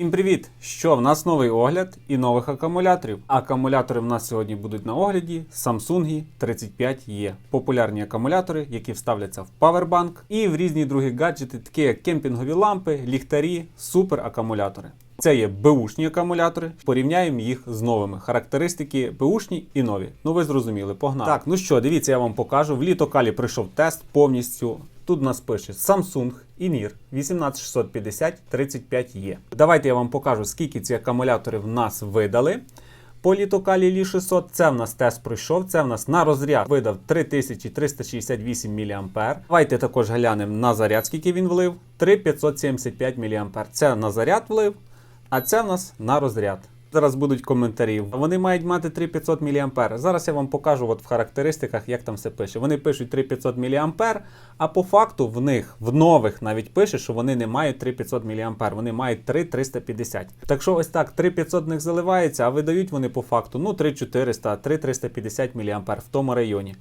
Всім привіт! Що в нас новий огляд і нових акумуляторів. Акумулятори в нас сьогодні будуть на огляді Samsung 35E. Популярні акумулятори, які вставляться в павербанк і в різні другі гаджети, такі як кемпінгові лампи, ліхтарі, суперакумулятори. Це є беушні акумулятори. Порівняємо їх з новими. Характеристики беушні і нові. Ну ви зрозуміли, погнали. Так, ну що, дивіться, я вам покажу. В літокалі прийшов тест повністю. Тут нас пише Samsung INIR 18650 35E. Давайте я вам покажу, скільки ці акумулятори в нас видали. По літокалі Лі 600 це в нас тест пройшов. Це в нас на розряд видав 3368 мА. Давайте також глянемо на заряд, скільки він влив. 3575 мА. Це на заряд влив, а це в нас на розряд. Зараз будуть коментарі. Вони мають мати 3500 мА. Зараз я вам покажу от в характеристиках, як там все пише. Вони пишуть 3500 мА, а по факту в них, в нових навіть пише, що вони не мають 3500 мА, вони мають 3350. Так що ось так, 3500 в них заливається, а видають вони по факту ну 3400, 3350 мА в тому районі.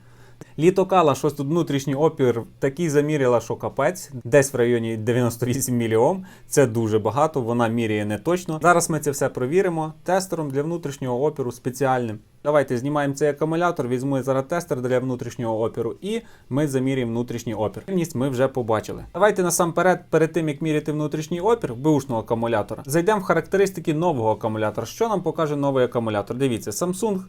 Літокала, щось тут внутрішній опір такий заміряла, що капець, десь в районі 98 мільйом. Це дуже багато, вона міряє не точно. Зараз ми це все провіримо тестером для внутрішнього опіру спеціальним. Давайте знімаємо цей акумулятор, візьму зараз тестер для внутрішнього опіру, і ми заміряємо внутрішній опір. Ємність ми вже побачили. Давайте насамперед, перед тим як міряти внутрішній опір бушного акумулятора, зайдемо в характеристики нового акумулятора. Що нам покаже новий акумулятор? Дивіться, Samsung.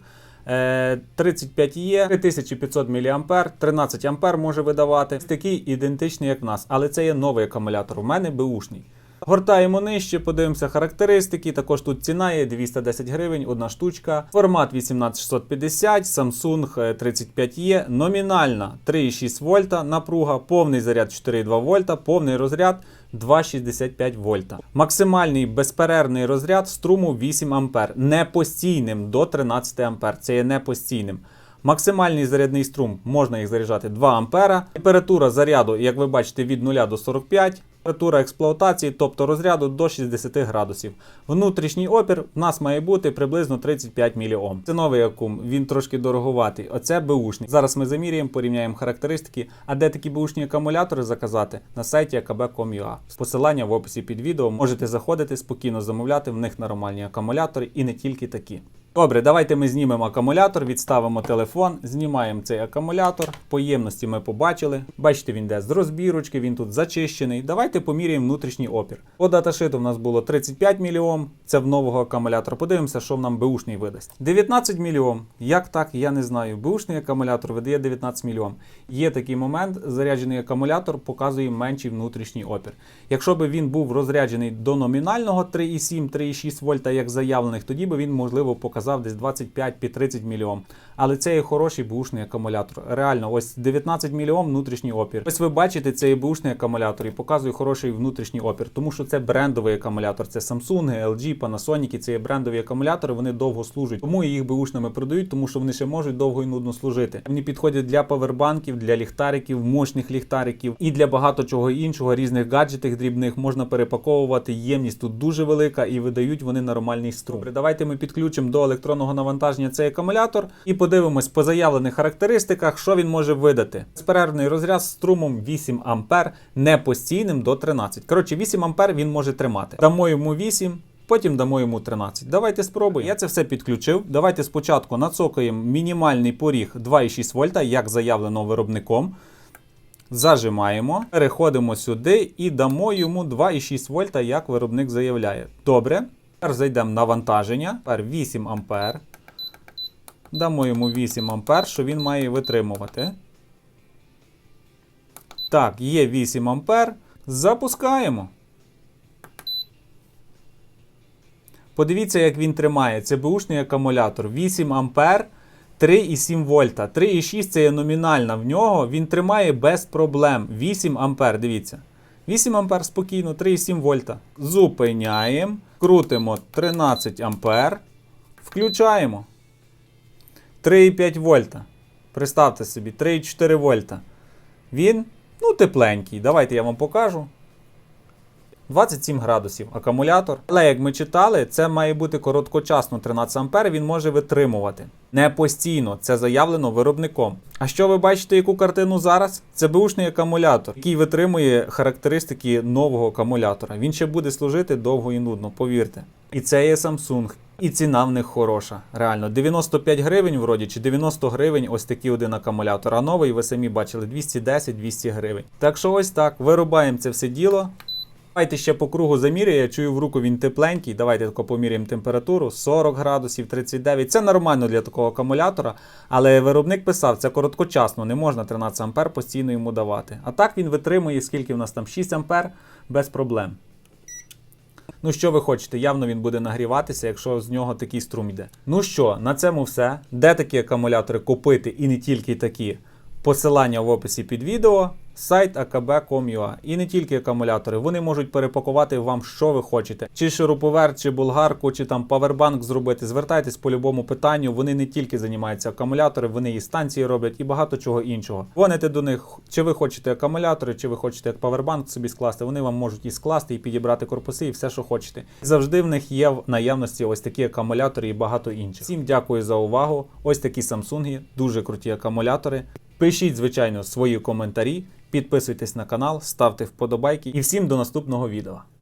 35E, 3500 мА, 13 А може видавати. Такий ідентичний, як в нас, але це є новий акумулятор. У мене беушний. Гортаємо нижче, подивимося характеристики. Також тут ціна є 210 гривень, одна штучка. Формат 18650, Samsung 35E, номінальна 3,6 вольта напруга, повний заряд 4,2 вольта, повний розряд 2,65 вольта. Максимальний безперервний розряд струму 8 А, не постійним до 13 А. Це є не постійним. Максимальний зарядний струм можна їх заряджати 2 А. Температура заряду, як ви бачите, від 0 до 45. Температура експлуатації, тобто розряду до 60 градусів. Внутрішній опір в нас має бути приблизно 35 мільйом. Це новий акум, він трошки дороговатий. Оце беушний. Зараз ми заміряємо, порівняємо характеристики. А де такі беушні акумулятори заказати? На сайті akb.com.ua. Посилання в описі під відео можете заходити, спокійно замовляти в них нормальні акумулятори і не тільки такі. Добре, давайте ми знімемо акумулятор, відставимо телефон, знімаємо цей акумулятор. Поємності ми побачили. Бачите, він йде з розбірочки, він тут зачищений. Давайте поміряємо внутрішній опір. По даташиту в нас було 35 мільйом, це в нового акумулятора. Подивимося, що нам беушний видасть. 19 мільйом. Як так, я не знаю. Беушний акумулятор видає 19 мільйом. Є такий момент, заряджений акумулятор показує менший внутрішній опір. Якщо б він був розряджений до номінального 3,7-3,6 вольта, як заявлених, тоді би він, можливо, показав десь 25-30 мільйом. Але це є хороший бушний акумулятор. Реально, ось 19 мільйом внутрішній опір. Ось ви бачите, це є бушний акумулятор і показує хороший внутрішній опір, тому що це брендовий акумулятор. Це Samsung, LG, Panasonic, це є брендові акумулятори, вони довго служать. Тому їх бушними продають, тому що вони ще можуть довго і нудно служити. Вони підходять для павербанків, для ліхтариків, мощних ліхтариків і для багато чого іншого, різних гаджетів дрібних можна перепаковувати. Ємність тут дуже велика і видають вони нормальний струм. Давайте ми підключимо до електронного навантаження цей акумулятор і подивимось по заявлених характеристиках, що він може видати. Безперервний розряд з струмом 8 А, не постійним до 13. Коротше, 8 А він може тримати. Дамо йому 8. Потім дамо йому 13. Давайте спробуємо. Я це все підключив. Давайте спочатку нацокаємо мінімальний поріг 2,6 вольта, як заявлено виробником. Зажимаємо, переходимо сюди і дамо йому 2,6 вольта, як виробник заявляє. Добре. Тепер зайдемо на навантаження. Тепер 8 ампер. Дамо йому 8 ампер, що він має витримувати. Так, є 8 ампер. Запускаємо. Подивіться, як він тримає. Це бушний акумулятор. 8 ампер, 3,7 вольта. 3,6 це є номінальна в нього. Він тримає без проблем. 8 ампер, дивіться. 8 ампер спокійно, 3,7 вольта. Зупиняємо. Крутимо 13 ампер. Включаємо. 3,5 вольта. Представте собі, 3,4 вольта. Він, ну, тепленький. Давайте я вам покажу. 27 градусів акумулятор. Але як ми читали, це має бути короткочасно 13 ампер, він може витримувати. Не постійно, це заявлено виробником. А що ви бачите, яку картину зараз? Це бушний акумулятор, який витримує характеристики нового акумулятора. Він ще буде служити довго і нудно, повірте. І це є Samsung. І ціна в них хороша. Реально, 95 гривень вроді чи 90 гривень ось такий один акумулятор. А новий, ви самі бачили, 210-200 гривень. Так що ось так, вирубаємо це все діло. Давайте ще по кругу заміряю, я чую в руку він тепленький. Давайте тако поміряємо температуру 40 градусів, 39. Це нормально для такого акумулятора, але виробник писав, це короткочасно, не можна 13 ампер постійно йому давати. А так він витримує, скільки в нас там 6 ампер без проблем. Ну що ви хочете? Явно він буде нагріватися, якщо з нього такий струм йде. Ну що, на цьому все. Де такі акумулятори купити і не тільки такі? Посилання в описі під відео, сайт akb.com.ua. І не тільки акумулятори, вони можуть перепакувати вам, що ви хочете. Чи шуруповерт, чи болгарку, чи там павербанк зробити. Звертайтесь по любому питанню. Вони не тільки займаються акумулятори, вони і станції роблять, і багато чого іншого. Дзвоните до них, чи ви хочете акумулятори, чи ви хочете як павербанк собі скласти. Вони вам можуть і скласти, і підібрати корпуси, і все, що хочете. Завжди в них є в наявності ось такі акумулятори і багато інших. Всім дякую за увагу. Ось такі Samsung, дуже круті акумулятори. Пишіть, звичайно, свої коментарі, підписуйтесь на канал, ставте вподобайки і всім до наступного відео.